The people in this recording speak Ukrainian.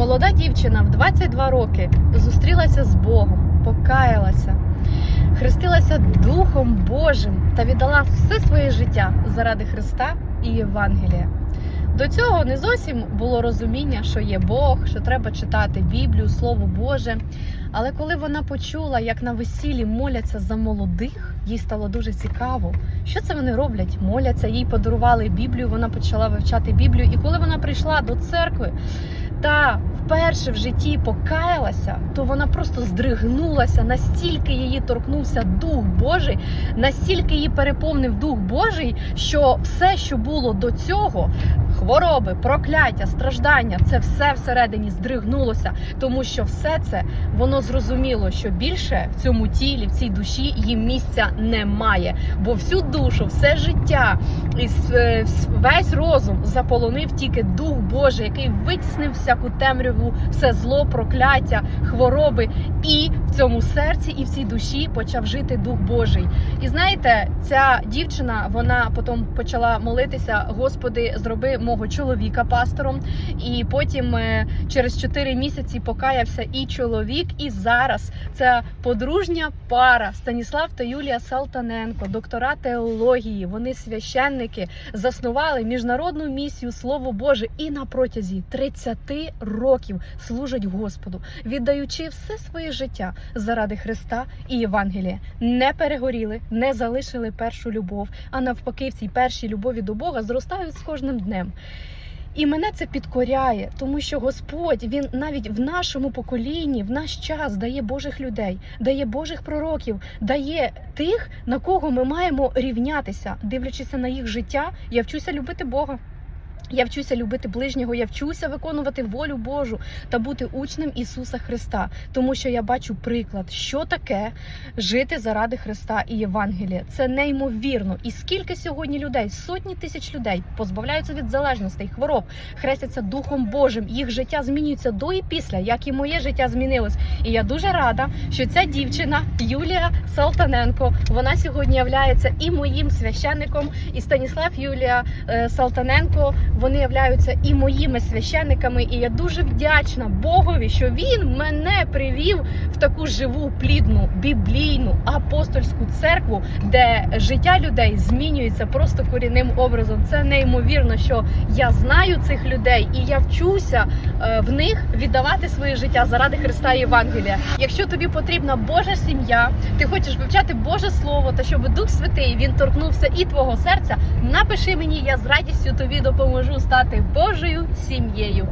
Молода дівчина в 22 роки зустрілася з Богом, покаялася, хрестилася Духом Божим та віддала все своє життя заради Христа і Євангелія. До цього не зовсім було розуміння, що є Бог, що треба читати Біблію, Слово Боже. Але коли вона почула, як на весіллі моляться за молодих, їй стало дуже цікаво, що це вони роблять. Моляться, їй подарували Біблію. Вона почала вивчати Біблію. І коли вона прийшла до церкви та вперше в житті покаялася, то вона просто здригнулася, настільки її торкнувся Дух Божий, настільки її переповнив Дух Божий, що все, що було до цього, хвороби, прокляття, страждання, це все всередині здригнулося, тому що все це воно зрозуміло, що більше в цьому тілі, в цій душі їм місця немає. Бо всю душу, все життя і е, весь розум заполонив тільки Дух Божий, який витіснив всяку темряву, все зло, прокляття, хвороби, і цьому серці і в цій душі почав жити Дух Божий. І знаєте, ця дівчина вона потім почала молитися: Господи, зроби мого чоловіка пастором. І потім е, через 4 місяці покаявся і чоловік. І зараз це подружня пара Станіслав та Юлія Салтаненко, доктора теології. Вони священники заснували міжнародну місію Слово Боже і на протязі 30 років служать Господу, віддаючи все своє життя заради Христа і Євангелія. Не перегоріли, не залишили першу любов, а навпаки, в цій першій любові до Бога зростають з кожним днем. І мене це підкоряє, тому що Господь він навіть в нашому поколінні, в наш час дає Божих людей, дає Божих пророків, дає тих, на кого ми маємо рівнятися, дивлячись на їх життя. Я вчуся любити Бога. Я вчуся любити ближнього, я вчуся виконувати волю Божу та бути учнем Ісуса Христа, тому що я бачу приклад, що таке жити заради Христа і Євангелія. Це неймовірно. І скільки сьогодні людей, сотні тисяч людей позбавляються від залежностей, хвороб, хрестяться Духом Божим. Їх життя змінюється до і після, як і моє життя змінилось. І я дуже рада, що ця дівчина Юлія Салтаненко, вона сьогодні являється і моїм священником, і Станіслав Юлія е, Салтаненко. Вони являються і моїми священниками. І я дуже вдячна Богові, що він мене привів в таку живу, плідну, біблійну, апостольську церкву, де життя людей змінюється просто корінним образом. Це неймовірно, що я знаю цих людей і я вчуся е, в них віддавати своє життя заради Христа і Євангелія. Якщо тобі потрібна Божа сім'я, ти хочеш вивчати Боже Слово, та щоб Дух Святий він торкнувся і твого серця, напиши мені, я з радістю тобі допоможу стати Божою сім'єю.